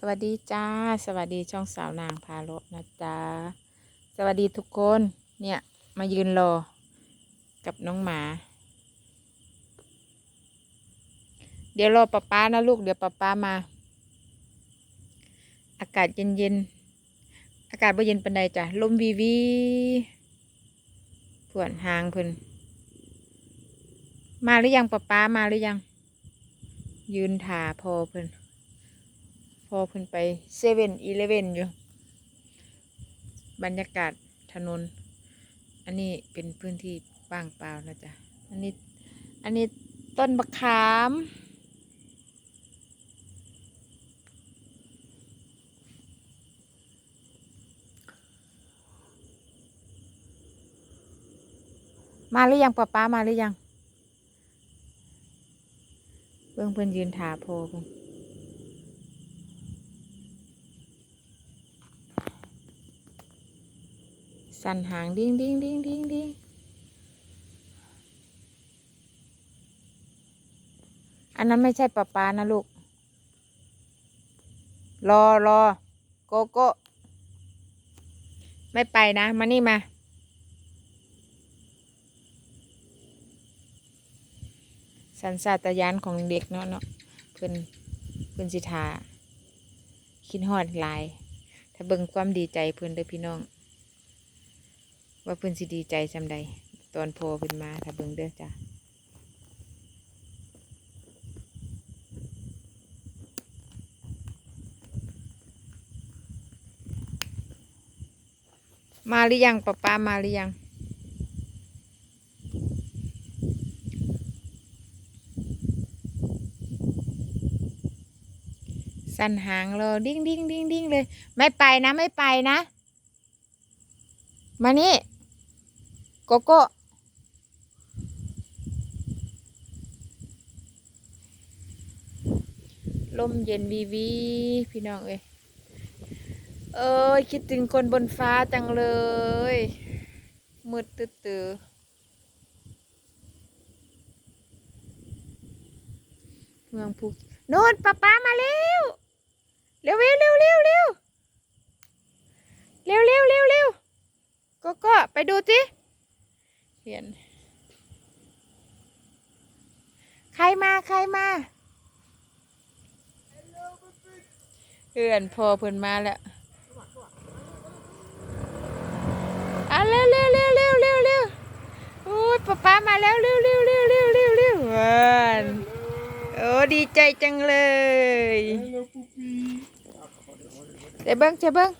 สวัสดีจ้า สวัสดีช่องสาวนางพาโลนะจ๊ะสวัสดีทุกคนเนี่ยมายืนรอกับน้องหมา เดี๋ยวรอป๊าป๊านะลูกเดี๋ยวป๊าป๊ามา อากาศเย็นๆอากาศบ่เย็นปันใดจ้ะลมวีวีเพื่อนหางเพิ่นมาหรือยังป๊าป๊ามาหรือยัง ยืนถ่าพอเพิ่น พอเพิ่นไปเซเว่นอีเลเว่นอยู่ บรรยากาศถนน อันนี้เป็นพื้นที่ว่างเปล่านะจ๊ะ อันนี้ อันนี้ต้นบักขาม มาหรือยังป้าป้ามาหรือยัง เบิ่งเพิ่นยืนถาโพเพิ่น สั่นหางดิ้งดิ้งดิ้งดิ้งดิ้งอันนั้นไม่ใช่ปลาปลานะลูก รอรอโกโก้ ไม่ไปนะ มานี่มา สันสาตยานของเด็กเนาะเนาะเพิ่อนเพิ่อนสิทาคิดฮอดลาย ถ้าเบิ่งความดีใจเพิ่อนเด้อพี่น้อง ว่าเพิ่นสิดีใจซำใดตอนพอเพิ่นมาถ้าเบิ่งเด้อจ้ะมาหรือยังป้าป้ามาหรือยังสั่นหางเลยดิ้งดิ้งดิ้งดิ้งเลย ไม่ไปนะไม่ไปนะ มานี่ โกโก้ลมเย็นวีวีพี่น้องเอ้ยเอ้ยคิดถึงคนบนฟ้าจังเลย มืดตื้อตื้อเมืองภูโน่นป้าป้ามาเร็วเร็วเร็วเร็วเร็วเร็วเร็วเร็วเร็วเร็วก็ก็ไปดูสิ เห็นใครมาใครมาเพื่อนพอเพื่อนมาแล้วอะเร็วเร็วเร็วเร็วเร็วเร็วโอ้ยป๊าป๊ามาแล้วเร็วเร็วเร็วเร็วเร็วเร็วหวานโอ้ดีใจจังเลยเดี๋ยวเบิ้งเดี๋ยวเบิ้ง